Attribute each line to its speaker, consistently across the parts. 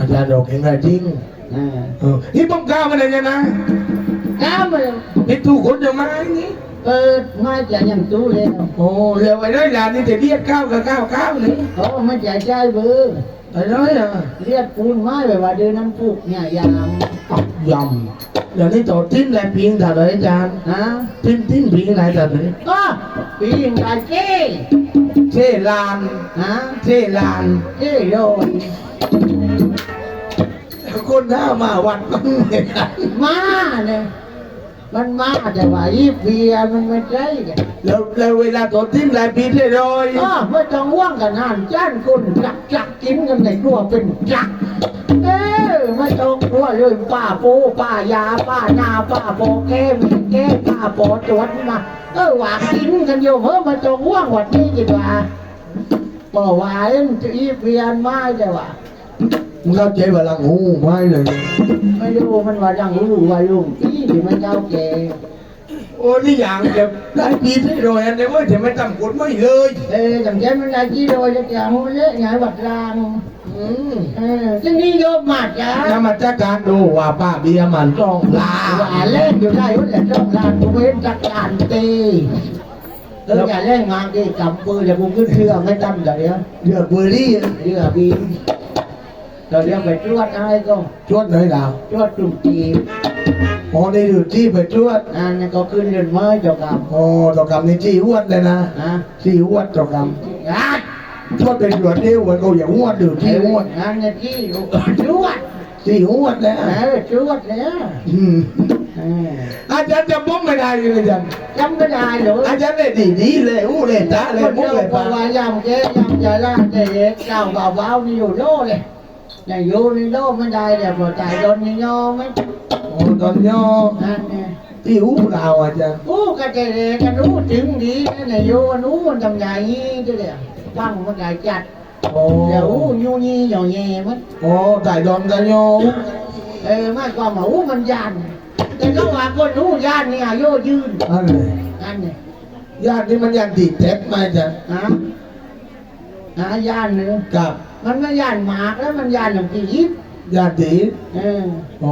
Speaker 1: อาจารย์ดอกเห็นอะไรจริง
Speaker 2: อ่า
Speaker 1: เออนี่ป้องก้าวมาเลยเนี่ยนะ
Speaker 2: น้ำมัน
Speaker 1: นี่ตู้คนจะมานี่
Speaker 2: เปิดมาจะยังตู้แล้ว
Speaker 1: โอ้เร็วไปได้ยานี่จะเรียกก้าวกับก้าวก้าวนี่
Speaker 2: เขาไม่ใจใจเบือ
Speaker 1: ไปเลยอะ
Speaker 2: เรียกปูนไม้ไปว่าเดินน้ำพุกเนี่ยยาม
Speaker 1: ยำเดี๋ยวนี้ต่อทิ้นแหละพิงแต่เลยอาจารย์
Speaker 2: ฮะ
Speaker 1: ทิ้นทิ้นพิงไหนแต่เลย
Speaker 2: ก็ปีนกาเจ้
Speaker 1: เช่ลาน
Speaker 2: ฮะ
Speaker 1: เช่ลาน
Speaker 2: เจ้โดน
Speaker 1: ค นหน้ามาวัดมันไม่ได้
Speaker 2: มาเนี่ยมันมาแต่ว่าอีเบียมันไม่ใช่กัน
Speaker 1: แล้วแล้วเวลาต่อทิ้นแหละพิงได้เลย
Speaker 2: ก็ไม่ต้องว่างกันนานจ้านคนจักจักกินกันในครัวเป็นจักเออไม่ต้องกลัวเลยป้าปูป้ายาป้านาป้าโปแก้มีแก้ป้าโปจวดมาเออว่ากินกันอยู่เฮ้ยมาจงว่างวัดนี้ดีกว่าบอกว่าเอ็นจะอีเพียนไม้แต่ว่า
Speaker 1: มึงเข้าใจว่าลังหูไม่เลย
Speaker 2: ไม่รู้มันว่าดังรู้ว่าลุงที่หรือมันเจ้าแก่
Speaker 1: โอ้นี่อย่างเดียวได้พิงได้เลยอันนี้ว่าจะไม่ทำกฎไม่เลย
Speaker 2: เออจำใจมันได้กี่โดยจะอย่างมันเละไงวัดราง
Speaker 1: อืม
Speaker 2: เออจึงนี่โยมมาจ้า
Speaker 1: แล้วมาจัดการดูว่าป้าเบียร์มันต้องลา
Speaker 2: ว่าเล่นอยู่ได้ว่าแต่ต้องลานกูเว้นจักรานตีเอออย่าเล่นงานดิกำปืนอย่ากูขึ้นเรือไม่ตั้มเดี๋ยวเนี้ย
Speaker 1: เดือดเบอร์รี่
Speaker 2: เรือบิน เราเรียกไปตรวจอะไรก็
Speaker 1: ชวดหน่อยดาว
Speaker 2: ตรวจกลุ่มจีบ
Speaker 1: พอได้อยู่ที่ไปชวด
Speaker 2: อันนั้นก็ขึ้นเรือนเมื่อเจ้ากรรม
Speaker 1: โอ้ตอกรรมนี่จี้อ้วนเลยนะ
Speaker 2: นะ
Speaker 1: จี้อ้วนตอกรรม
Speaker 2: อะ
Speaker 1: ชวดเป็นหลวดเดียวมันก็อย่าอ้วนอยู่จี้อ้วน
Speaker 2: งานเนี่ยที่ตรวจ
Speaker 1: จี้อ้วนนะ
Speaker 2: เออตรวจแล้ว
Speaker 1: อืม
Speaker 2: เออ
Speaker 1: อาจารย์จะบ้องไม่ได้เลยอาจารย์
Speaker 2: จำไม่ได้เหรอ
Speaker 1: อาจารย์เลยดีดีๆเลยอู้เลยตาเลย
Speaker 2: คน
Speaker 1: มุก
Speaker 2: เดียว
Speaker 1: เลย
Speaker 2: เพ
Speaker 1: ปา
Speaker 2: ราะว่ายำแกยำจะล่าจะเล็กเจ้าบ่าวบ่าวนี่อยู่โลเลย แต่อยู่ในโลไม่ได้เลยพอตายโดนนี่ยอมไหม
Speaker 1: โอ้ตอนย่อ
Speaker 2: นั่นเนี่ย
Speaker 1: ที่อู้เราอาจารย์
Speaker 2: อู้กะเจเรกันรู้ถึงดีนั่นแหละโยนู้มันทำใหญ่ด้วยเลยฟังมันใหญ่จัด
Speaker 1: โอ้
Speaker 2: เดี๋ยวอู้ยูยี่หย่อแย่มัน
Speaker 1: โอ้ไต่ดอนกันย่อ
Speaker 2: เออไม่ความว่าอู้มันยันแต่ก็ว่าคนอู้ยันเนี่ยโยยืน
Speaker 1: อันเลย
Speaker 2: นั่นเนี่ย
Speaker 1: ญาตินี่มันยันติดเท็บมาอาจารย์
Speaker 2: ฮะ หายันเนื้อ
Speaker 1: กับ
Speaker 2: มันไม่ยันหมากแล้วมันยันหลงปียิบ
Speaker 1: ญาติ
Speaker 2: เออ
Speaker 1: โอ้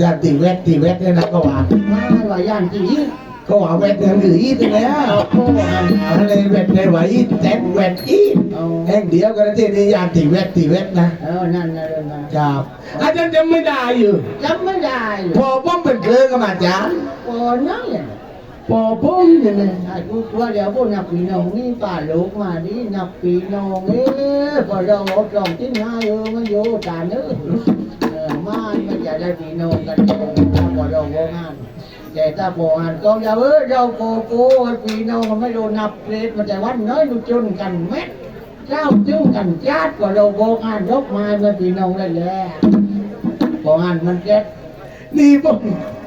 Speaker 1: ญาติแวดตีแวดเนี่ยนะก็ว่า
Speaker 2: ไม่ว่ายันปียิบ
Speaker 1: ก็ว่าแวดเนี่ยคืออีตัวแล้ว
Speaker 2: เอาโค้กัน
Speaker 1: อะไรแวดเลยว่าอีแท็บแวดอี
Speaker 2: เอา
Speaker 1: แห่งเดียวกันที่นี่ญาติแวดตีแวดนะ
Speaker 2: เออนั่นนะเรื่องนั้น
Speaker 1: ครับอาจารย์จำไม่ได้อยู่
Speaker 2: จำไม่ได้เลย
Speaker 1: พอป้อมเป็นเครือกับอาจารย์
Speaker 2: โอ้นั่นเนี่ย
Speaker 1: พอ ปอมเนี่ยนะ
Speaker 2: ไอ้กูว่าเดี๋ยวพวกนับปีน้องนี่ป่าลูกมาดินับปีน้องเอ้ยพอเราเอาจองที่ง่ายเออมาโยตาเนื้อมาไม่อยากได้ปีน้องกันถ้าพอเราโงานแต่ถ้าพองานก็อย่าเออเราโกโก้ปีน้องมันไม่โดนนับเลสมันแต่วันน้อยดูจนกันแม็กเจ้าจึ้งกันญาติก็เราโงานยกมาเมื่อปีน้องเลยแหละพองานมันแก่
Speaker 1: นี่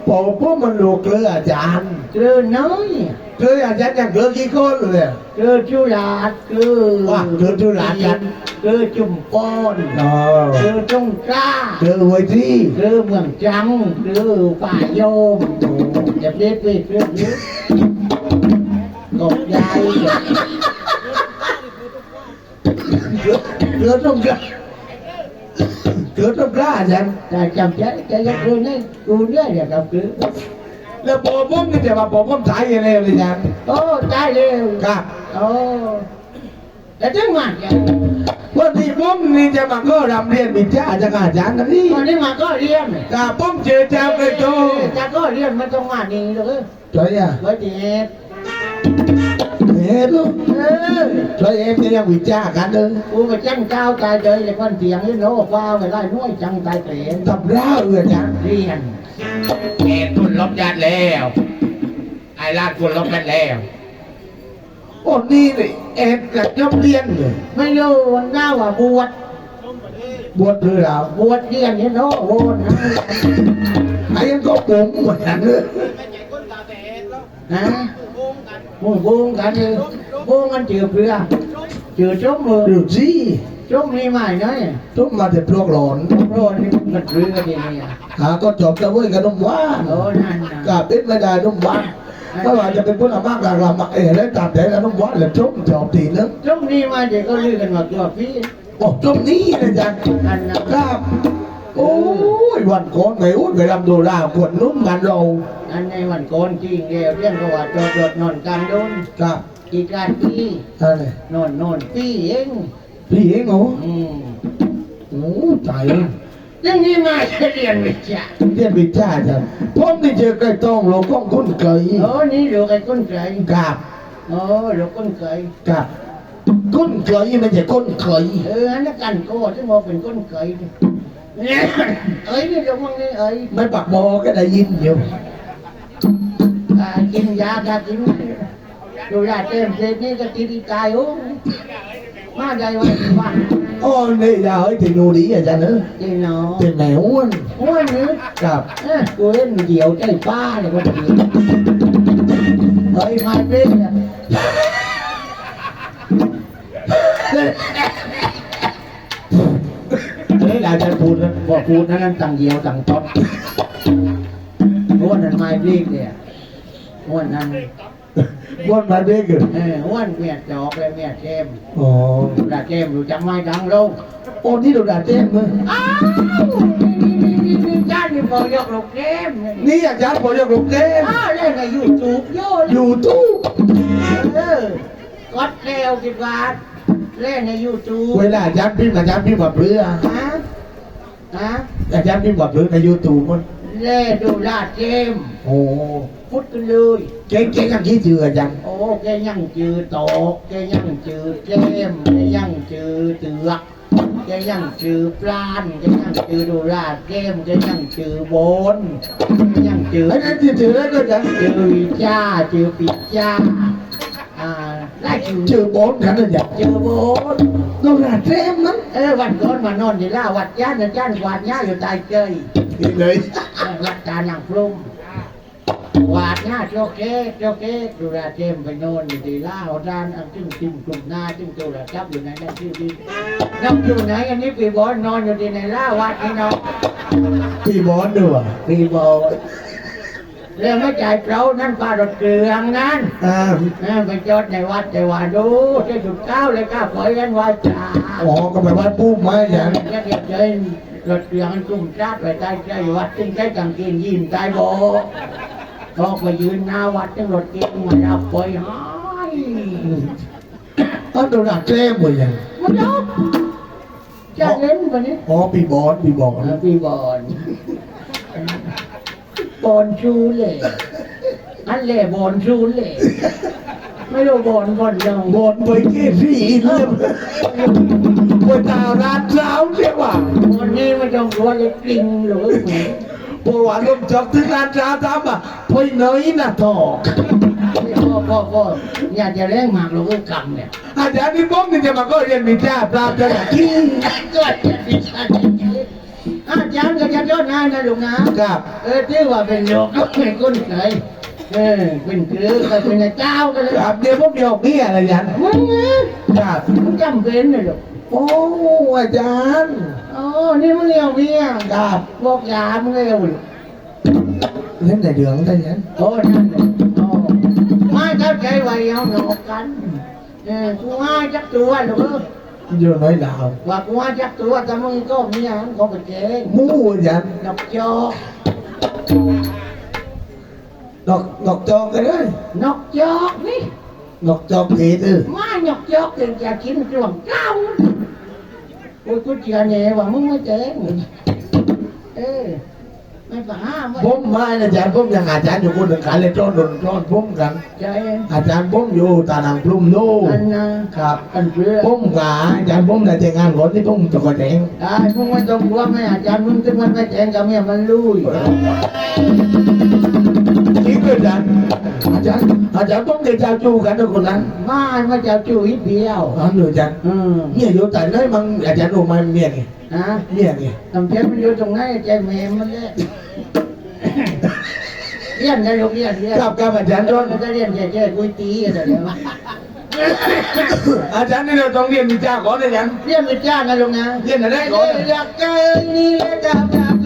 Speaker 1: ป้อมพอป้อมมันโลกเครืออาจารย์
Speaker 2: เกลือน้อย
Speaker 1: เครืออาจารย์ยังเครือกี่คนเลย
Speaker 2: เกลือจุฬาเกลือ
Speaker 1: ว่าเกลือจุฬากัน
Speaker 2: เกลือจุ่มปอน
Speaker 1: อ๋อ
Speaker 2: เกลือจงกล้า
Speaker 1: เครือไว้ที่
Speaker 2: เกลือเมืองจังเกลือป่าโยมจะเรียกเรียกเรียกเรียกกบยาย
Speaker 1: เครือเครือต้องกล้า เครือต้องกล้าอาจารย์
Speaker 2: แต่จำใจใจยังเกลือนี่กูเนี่ยเดี๋ยวกับเกลือ
Speaker 1: แล้วพอป้อมนี่จะมาพอป้อมสายยังไงเลยอาจารย์
Speaker 2: โอ้ตายเร็ว
Speaker 1: ครับ
Speaker 2: โอ้แต่จังหวัดเนี่ย
Speaker 1: วันที่ป้อมนี่จะมาก็รำเรียนวิชาจากอาจารย์นะนี่
Speaker 2: ตอนนี้มาก็เรียน
Speaker 1: กับป้อมเจอเจ้าเลยโต
Speaker 2: จะก็เรียนมาตรงมานี่เลย
Speaker 1: ช่วยอะ
Speaker 2: ไว้เด็ด
Speaker 1: เฮ้ยลูก
Speaker 2: เออ
Speaker 1: ช่วยเอ็มจะยังวิจารกันเลย
Speaker 2: กูไปจังเจ้าตายเลยเลยคนเสียงนี่โน้ฟ้าไปไล่น้อยจังตายเปลี่ยน
Speaker 1: ทำร้ายเอืออาจารย์
Speaker 2: เรียน
Speaker 3: แกทุนลบยัดแล้วไอ้ลากทุนลบยัดแล้ว
Speaker 1: โอ้นี่นี่เอ็มกับจบเรียนเลย
Speaker 2: ไม่รู้วันหน้าว่าบวช
Speaker 1: บวชหรือเรา
Speaker 2: บวชเรียนนี่โน้โวนนะ
Speaker 1: ไอ้ยังก็ปงเหมือนกันเลย
Speaker 2: นะ มึงโกงกันเลยโกงกันเจือเพื่อเจือจมมือ
Speaker 1: ดูสิ
Speaker 2: จมนี่ไม่น้อย
Speaker 1: ทุกมาแต่พวกหลอน
Speaker 2: โรนนี่มันเรือกันดีเนี่ย
Speaker 1: หาก็จบจะเว้ยกับนมหวาน
Speaker 2: โอ้นั่นนะ
Speaker 1: กาเป็นไม่ได้นมหวานถ้าว่าจะเป็นพวกละมากหลากหลายเอ๋แล้วตัดแต่ละนมหวานแล้วจบจบทีนึง
Speaker 2: จมนี่มาเดี๋ยวก็ลือกันว่าตัวพี่
Speaker 1: บอกจบนี้นะจ๊ะ
Speaker 2: นั่นนะครับ
Speaker 1: วันโกนไปอุ้ยไปรำดูลาขวดนุ่มกันเรา
Speaker 2: อันในวันโกนจริงเดียวเรื่องก็ว่าจอดรถนอนกลางดง
Speaker 1: ครับ
Speaker 2: อีกการปี
Speaker 1: อะไร
Speaker 2: นอนนอนปีเอง
Speaker 1: พี่เองเหรอ
Speaker 2: อืม
Speaker 1: โอ้ตายแล้ว
Speaker 2: เรื่องนี้มาจะเรียนวิชา
Speaker 1: เรียนวิชาจ้ะผมนี่เจอไก่ต้องเราก้องคุ้นเคย
Speaker 2: โอ้นี่ลูกไอ้ก้นไก่
Speaker 1: กับ
Speaker 2: โอ้ลูกก้นไก่
Speaker 1: กับคุ้นเคยไม่ใช่คุ้นเคย
Speaker 2: เอออันนั้นกันโก้ที่มาเป็นก้นไก่เนี่ยเอ้ยนี่ลูกมึงนี่เอ้ย
Speaker 1: ไม่ปักบอก็ได้ยินอยู่
Speaker 2: อ่า กินยาก็กินดูยาเต็มเสร็จนี่ก็กินอีกตายโอ้มาใจไว้ว่า
Speaker 1: อ๋อนี่ยาเอ้ยที่นูดีอาจารย์เนอะ
Speaker 2: เจนอ
Speaker 1: เป็นแมวอ้วน
Speaker 2: โอ้ยนึก
Speaker 1: กับ
Speaker 2: เอ้ยกูเล่นเดี่ยวใจป้าเนี่ยคนเดียวเฮ้ยมาเล่นเนี่ย
Speaker 1: เฮ้ยอาจารย์พูดนะ
Speaker 2: บอกพูดนั่นนั่นต่างเดียวต่างต๊อดอ้วนนั่นมาเล่นเนี่ย อ้วนนั่น
Speaker 1: อ้วนมาเด็กเหรอ
Speaker 2: เอออ้วนเมียจอกเลยเมียเจม
Speaker 1: อ๋อ
Speaker 2: ดาเจมรู้จักไหมดังลง
Speaker 1: โอ้นี่เราด่าเต้มเลย
Speaker 2: อ้าวนี่นี่นี่นี่จ้านี่บอกยกลูกเจม
Speaker 1: นี่อาจารย์ผมอยากรู้เต้ม
Speaker 2: อ้าวเล่นในยูทูบโย่
Speaker 1: ยูทูบ
Speaker 2: เออกดเร็วกิบาทเล่นในยูทูบ
Speaker 1: เวลาอาจารย์พิมพ์อาจารย์พิมพ์แบบเรือ
Speaker 2: ฮะฮะ
Speaker 1: อาจารย์พิมพ์แบบเรือในยูทูบมัน
Speaker 2: เล่ดูลาดเจม
Speaker 1: โอ้
Speaker 2: พุทธกันเลย
Speaker 1: เจ๊งเจ๊งอย่างที่เจออาจารย์
Speaker 2: โอ้แกยังจือโตกแกยังจือเจมแกยังจือเตือกแกยังจือปลานแกยังจือดูลาดเจมแกยังจือโบนแกยังจือ
Speaker 1: ไอ้นั่นที่เจอแล้วก็อาจารย์
Speaker 2: จือวิจ้าจือปิดจ้าอ่าได้จือ
Speaker 1: เจอบอลกันอาจารย์
Speaker 2: จือโบน
Speaker 1: เราด่าเต้มนั้น
Speaker 2: เออวันก่อนมานอนอยู่ล่าวัดย่านนะย่านวาดย่าอยู่ใต้เกย
Speaker 1: นี่เลย
Speaker 2: เออวัดตาหนังพลุ่ม วาดย่าโจเก๊โจเก๊ดูแลเจมไปโน่นอยู่ที่ล่าเอาด้านอันจึงจึงกลุ่มหน้าจึงตัวละจับอยู่ไหนนั่นที่ดินน้องอยู่ไหนอันนี้ปีบอลนอนอยู่ที่ไหนล่าวัดนี่น้อง
Speaker 1: พี่บอลด้วย
Speaker 2: ปีบอลเรื่องไม่จ่ายเปล่านั่นปลารถเกลืองนั้น
Speaker 1: อ่า
Speaker 2: เออไปจอดในวัดแต่ว่าดูจะจุดเก้าเลยก้าปล่อยกันว่าจ้า
Speaker 1: อ๋อก็ไปวัดปุ๊บมาอาจารย์
Speaker 2: จะเก็บเงินรถเรืองกลุ่มชาติไปใต้ใจวัดจึงใช้กางเกงยีนใต้โบออ กไปยืนหน้าวัดจึงรถเก๋งมารับไปหาย
Speaker 1: อ๋อเราด่าเต้มหมดยัง
Speaker 2: มันยกจะเล่นวันนี้
Speaker 1: อ๋อพี่บอลพี่บอล
Speaker 2: เออพี่บอลบอลชูเล่อันเล่บอลชูเล่ไม่รู้บอลบอลยัง
Speaker 1: บอลไปเกสี่เรื่องไปตาร้านเช้าเรียกว่า
Speaker 2: วันนี้มันต้องรัวเล็กกลิ้งหรือ ไง
Speaker 1: เพราะว่าลมจอกที่ร้านเช้าทำอะไปไหนน่ะทอก
Speaker 2: พ่อพ่อพ่ออยากจะเล่นหมากหรือว่ากำเนี่ย
Speaker 1: อาจารย์นี่ผมนี่จะมาก็เรียนวิชาปราบจะขี้
Speaker 2: ก็จะดิฉันอาจารย์ก็จะยอดนายนะลุงนะครับเออที่ว่าเป็นโยกก็เป็นคนเคยเออเป็นคือก็เป็นเจ้ากันเลย
Speaker 1: ครับเดี๋ยวผมเดียวนี่อะไรยัน
Speaker 2: มึงเนี่ย
Speaker 1: ครับ
Speaker 2: จำเป็นเลยลูก
Speaker 1: โอ้อาจารย์
Speaker 2: นี่มึงเลี้ยงเมีย
Speaker 1: ครับ
Speaker 2: บอกยามึงเลี้ยงลูก
Speaker 1: เล่นแต่เดืองได้ยัน
Speaker 2: โอ้นั่นเลยโอ้มาเข้าใจไว้เอาหนอกกันเออกูมาจักตัวลูก
Speaker 1: เยอะน้อยดาว
Speaker 2: ว่ากูมาจักตัวแต่มึงก็เมียมึงก็ไปเจ๊ง
Speaker 1: มูอาจารย์
Speaker 2: ดอกจอก
Speaker 1: ดอกดอกจอกกันเลย
Speaker 2: นกจอกนี่
Speaker 1: ดอกจอกเพชรเออ
Speaker 2: มาหยอกจอกถึงจะกินกล่องเก้า โอ้ยกูเชื่อแน่ว่ามึงไม่เจ๊งเออไม่ป่าห้าม
Speaker 1: ผมมาอาจารย์ผมยังอาจารย์อยู่คนหนึ่งกันเลยจ้อนโดนจ้อนผมกัน
Speaker 2: ใจ
Speaker 1: อาจารย์ผมอยู่ตานังพลุ่มโน่
Speaker 2: อันนะครับ อันเพื่อ
Speaker 1: ผมกับอาจารย์ผมในแต่งงานก่อนที่ผมจะกระแดง
Speaker 2: ได้มึงไม่ต้องกลัวแม่อาจารย์มึงถึงมันไม่แจ้งกับเมียมันลุย
Speaker 1: จริง เลยอาจารย์อาจารย์อาจารย์ผมจะจ้าจูกันทุกคนนั้น
Speaker 2: มามาจะจุ๋ยเดียว
Speaker 1: อ๋อหนูอาจารย์
Speaker 2: อืม
Speaker 1: เนี่ยอยู่แต่ไหนมังอาจารย์รู้ไหมเมียไง
Speaker 2: นะ
Speaker 1: เมียไง
Speaker 2: ทำเพชรมันอยู่ตรงไหนใจแม่มันเลยเรียนได้ลูกเรียนเรียน
Speaker 1: ครับครับอาจารย์
Speaker 2: ต
Speaker 1: จ้
Speaker 2: อ
Speaker 1: อนน
Speaker 2: มันจะเรียนแค่ๆกุยตีอะไรเนี่ย
Speaker 1: อาจารย์นี่เราต้องเรียนวิชาก่อนอาจารย์
Speaker 2: เรียนวิชานะลุงนะ
Speaker 1: เรียนอะไร
Speaker 2: เอ้
Speaker 1: ก่อน
Speaker 2: ยรักเอ้ยนี่แหละดา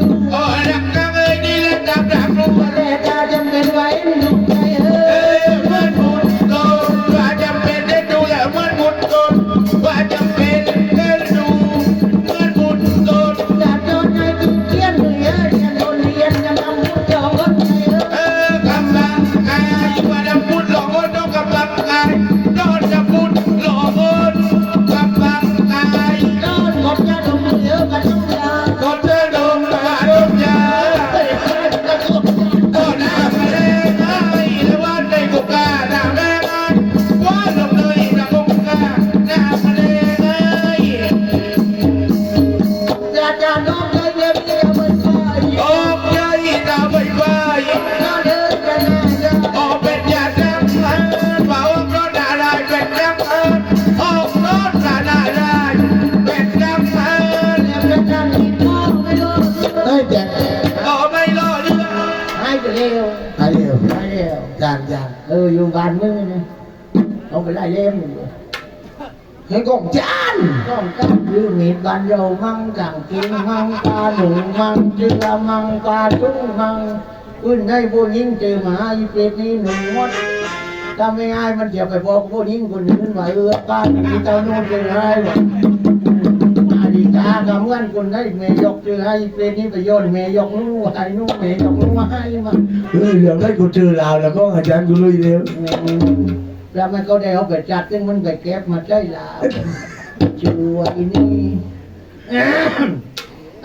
Speaker 2: งปลาหนูมั่งเจือมั่งปลาจุ้งมั่งขึ้นให้ผู้หญิงเจอหมาอีเป็ดนี่หนุ่มมดถ้าไม่ง่ายมันเดี๋ยวไปบอกผู้หญิงคนอื่นว่าเออป้ามีเจ้าโน่นเป็นอะไรวะอาดีตากำเงินคนได้เมยกเจอให้เป็ดนี่ไปโยนเมยกนู้นให้นู้นเมยกนู้นมาให้มา
Speaker 1: เฮ้ยเรื่องได้กูเจอลาวแล้วก็อาจารย์กูลุยเร็ว
Speaker 2: แล้วมันก็ได้เอาไปจัดซึ่งมันไปเก็บมาได้ละชื่อว่าอีนี่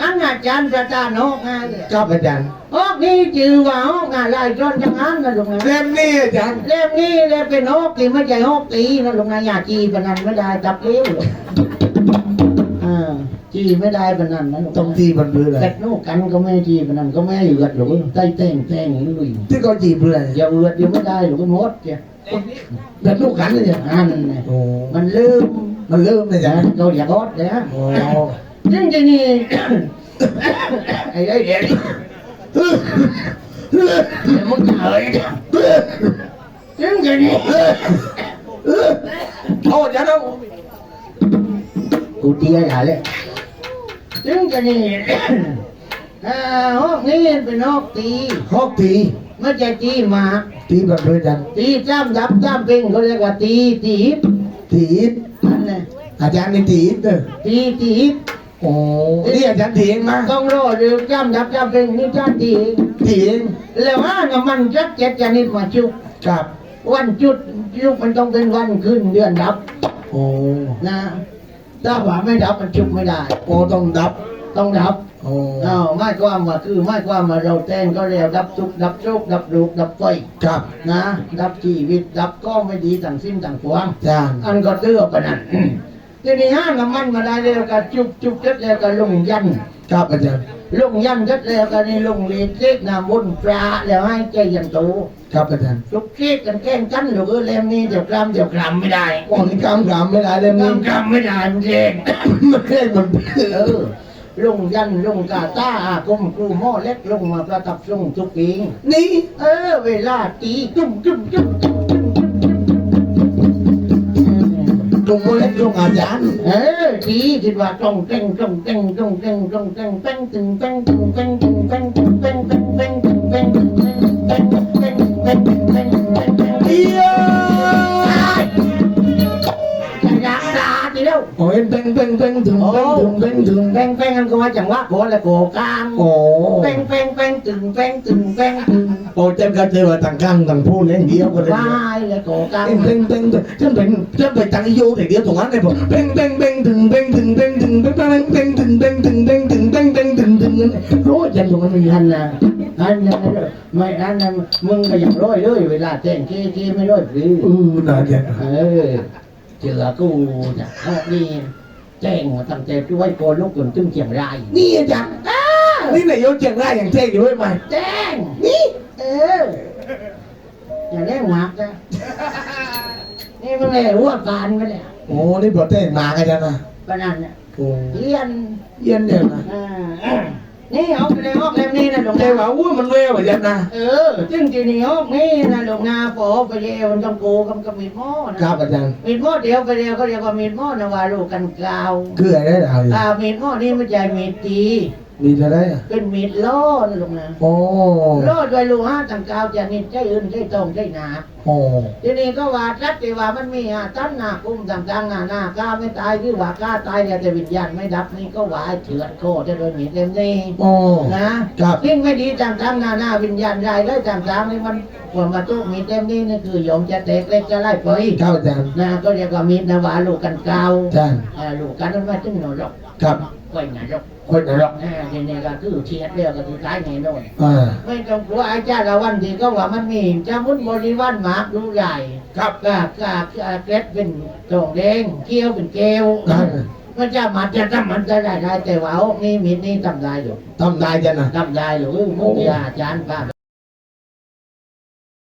Speaker 2: อันอาจารย์ประจานฮอกงานเนี่ย
Speaker 1: ครับอาจารย์
Speaker 2: ฮอกนี่ชื่อว่าฮอกงานลายจนจังงั้นนะลุงนะ
Speaker 1: เล่มนี้อาจารย์
Speaker 2: เล่มนี้เล่มเป็นฮอกที่ไม่ใช่ฮอกตีนะลุงนะอย่าจีปนันไม่ได้จับเลี้ยวเลยอ่าจีไม่ได้ปนันนะลุง
Speaker 1: ต้องทีมันเพื่ออะไร
Speaker 2: เกิดโนกันก็ไม่จีปนันก็ไม่เอือดหรอกใต้เต้งเต้งลุย
Speaker 1: ที่เขาจีบเพื่ออะไร
Speaker 2: อย่าเอือดเดี๋ยวไม่ได้หรอกมดเนี่ย
Speaker 1: แบบลูกกันเลยเนี่ย
Speaker 2: อันเนี่ย
Speaker 1: โอ้
Speaker 2: มันลืม
Speaker 1: มันเริ่มเลยอาจารย์
Speaker 2: เราอย่ากอดเลยฮะ
Speaker 1: โอ้
Speaker 2: ซึ่งทีนี่ไอ้ไอ้เด็กเดี๋ยวมึงเฉยซึ่งทีนี่
Speaker 1: เอาอาจารย์เอา
Speaker 2: กูเตี้ยอย่าเลยซึ่งทีนี่อ่าห้องนี้เป็นห้องตี
Speaker 1: ฮอกตี
Speaker 2: ไม่ใช่ตีหมาก
Speaker 1: ตีแบบเพื่ออาจารย์
Speaker 2: ตีจ้ำดับจ้ำเป็นเขาเรียกว่าตีตีบ
Speaker 1: ตีด
Speaker 2: นั่นแหละ
Speaker 1: อาจารย์นี่ตีดเด้อ
Speaker 2: ตีตีบ
Speaker 1: โอ้นี่อาจารย์ตีเองมา
Speaker 2: ต้องรอหรือจ้ำดับจ้ำเป็นนี่จ้ำตีเอง
Speaker 1: ตีเอง
Speaker 2: แล้วอ่าน้ำมันจักเจ็ดชนิดมาชุบ
Speaker 1: ครับ
Speaker 2: วันจุดยุคมันต้องเป็นวันขึ้นเดือนดับ
Speaker 1: โอ้
Speaker 2: นะถ้าว่าไม่ดับมันจุบไม่ได้
Speaker 1: โอ้ต้องดับ
Speaker 2: ต้องดับ
Speaker 1: โอ้
Speaker 2: อ้าวไม่ความว่าคือไม่ความว่าเราแต่งก็เรียกดับทุกข์ดับโชคดับลูกดับไฟ
Speaker 1: ครับ
Speaker 2: นะ ดับชีวิตดับก็ไม่ดีต่างสิ้นต่างปวง
Speaker 1: อาจารย์
Speaker 2: อันก็เตื้อปะนั้นทีนี้ห้าน้ำมันมาได้แล้วก็จุบจุบเสร็จแล้วก็ลงยัน
Speaker 1: ครับอาจารย์
Speaker 2: ลงยันเสร็จแล้วก็นี่ลงเลขเลขน้ำบนปลาแล้วให้ใจยันโต
Speaker 1: ครับอาจารย์
Speaker 2: ลุกเคกกันแกล้งกันหรือเออเล่มนี้เดี๋ยวกรำเดี๋ยวกรำไม่ได้
Speaker 1: โอ้นี่กำกำไม่ได้เลย
Speaker 2: ก
Speaker 1: มึง
Speaker 2: รำกรำไม่ได้มันเอง
Speaker 1: มันเล่นมัน
Speaker 2: เออ ลงยันลงกาตาอากรมครูหม้อเล็กลงมาประทับทรงทุกปี
Speaker 1: นี่
Speaker 2: เออ เวลาตีจุ่มจุ่มจุ่มจุ่มจุ่มจุ่มจุ่ม
Speaker 1: ลงมาเล่นลงอาจารย์
Speaker 2: เออตีคิดว่าตรงเต้งตรงเต้งตรงเต้งตรงเต้งเต้งตึงเต้งตึงเต้งตึงเต้งตึงเต้งตึงเต้งตึงเต้งตึงเต้งเต้งเต้งเต้งเต้งเต้งเต้ง
Speaker 1: เดีย โอ้ยเป่งเป่งเป่งถึงเป่งถึงเป่งถึง
Speaker 2: แป้งแป้งกันก็มาจังหวะโกนและโกกลาง
Speaker 1: โอ้
Speaker 2: แป้งแป้งแป้งตึงแป้งตึงแป้งตึง
Speaker 1: โอ้เจ็บกันเจอว่าต่างกันต่างพูดเล่นเดียวกันเลย
Speaker 2: วายและโกกลาง
Speaker 1: เป่งเป่งเป่งฉันเป็นฉันเป็นตังโยแต่เดียวตรงนั้นเลยผมเป่งเป่งเป่งถึงเป่งถึงเป่งถึงเป่งเป่งเป่งถึงเป่งถึงเป่งถึงเป่งเป่งถึงถึงรู้จันตรงนั้นมี
Speaker 2: อันน่ะอันนั้นไม่อันนั้นมึงก็อย่างร้อยเลยเวลาแต่งกี้กี้ไม่ร้อยหรือ
Speaker 1: อือน่าจะ
Speaker 2: เออ เจอกูจะเอานี่แจ้งมาตั้งแต่ช่วยโกนลูกจนตึงเชียงราย
Speaker 1: นี่อาจารย์นี่นายโยเจียงได้อย่างเท่อยู่ด้วยไหม
Speaker 2: แจ้งนี่เอออย่าเล่นหมักนะนี่มันเลยหัวการไปเลย
Speaker 1: โอ้นี่บอเต้มากันจังนะ
Speaker 2: ปานนั้นเนี่ย
Speaker 1: โอ้
Speaker 2: เรียน
Speaker 1: เยี่ยนเนี่ยนะ
Speaker 2: อ่า นี่เอาไปเลยออกเล่มนี้นะหลวง
Speaker 1: แต่
Speaker 2: นา
Speaker 1: ว่าอู้มันเววอะจังนะ
Speaker 2: เออซึ่งทีนี้ออกนี่นะหลวงนาพอไปเรียวมันต้องโกกับกับมีดหม้อนะครับ
Speaker 1: อาจารย์
Speaker 2: มีดหม้อเดียวไปเรียวเขาเรียกว่ามีดหม้อนะว่าลูกกันกล่าว
Speaker 1: คืออะไรได้เอา
Speaker 2: อ่ามีดหม้อนี่ไม่ใช่มีดตี
Speaker 1: มีอะไรอะ
Speaker 2: เป็นมีดล่อนะหลวงนา
Speaker 1: โอ้
Speaker 2: ล่อด้วยลูกห้าต่างกาวจะนิดใจอื่นใจตรงใจหนา
Speaker 1: โอ้
Speaker 2: ทีนี้ก็ว่าจัดที่ว่ามันมีอะตั้นหน้ากุมต่างๆหน้าหน้ากล้าไม่ตายคือว่ากล้าตายเนี่ยแต่วิญญาณไม่ดับนี่ก็ว่าเฉือนโคจะโดนมีดเล่มนี้
Speaker 1: โอ้
Speaker 2: นะครับยิ่งไม่ดีต่างๆหน้าหน้าวิญญาณใดได้ต่างๆนี่มันควรมาตู้มีดเล่มนี้นี่คือโยมจะเตกเล็กจะไล่ไป
Speaker 1: ครับอาจารย์
Speaker 2: นะก็เรียกว่ามีดนะว่าลูกกันกาว
Speaker 1: อาจารย์
Speaker 2: อ่าลูกกันนั้นมาถึงนรก
Speaker 1: ครับ
Speaker 2: ก้อยนรก
Speaker 1: คนไหนหรอก
Speaker 2: อ่าทีนี้ก็คือเทียดเดียวก็คือตายแน่นอน
Speaker 1: อ่า
Speaker 2: ไม่ต้องกลัวอาจารย์ละวันที่ก็ว่ามันมีจามุนบริวารหมากดูใหญ่
Speaker 1: ครับ
Speaker 2: กากกากกาเกล็ดเป็นตรงแดงเกี้ยวเป็นเกลียว
Speaker 1: ได้
Speaker 2: มันจะมาจะทำมันจะได้ได้แต่ว่านี่มีนี่ทำได้หรือ
Speaker 1: ทำได้จ้ะนะ
Speaker 2: ทำได้หรือมุกยาอาจารย์ป้า